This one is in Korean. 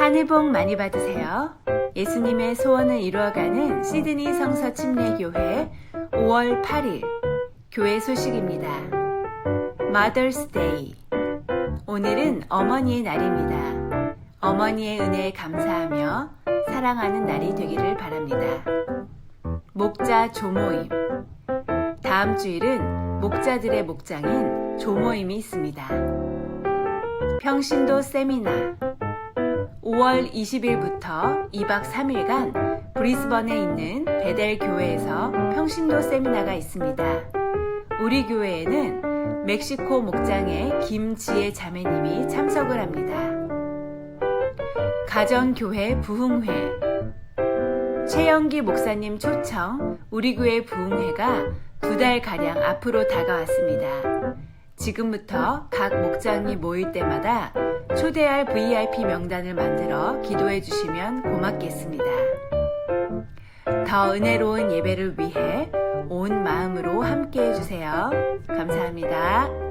한 해 복 많이 받으세요. 예수님의 소원을 이루어가는 시드니 성서 침례교회 5월 8일 교회 소식입니다. Mother's Day. 오늘은 어머니의 날입니다. 어머니의 은혜에 감사하며 사랑하는 날이 되기를 바랍니다. 목자 조모임. 다음 주일은 목자들의 목장인 조모임이 있습니다. 평신도 세미나. 5월 20일부터 2박 3일간 브리스번에 있는 베델 교회에서 평신도 세미나가 있습니다. 우리 교회에는 멕시코 목장의 김지혜 자매님이 참석을 합니다. 가정교회 부흥회 최영기 목사님 초청 우리 교회 부흥회가 두 달 가량 앞으로 다가왔습니다. 지금부터 각 목장이 모일 때마다 초대할 VIP 명단을 만들어 기도해 주시면 고맙겠습니다. 더 은혜로운 예배를 위해 온 마음으로 함께 해주세요. 감사합니다.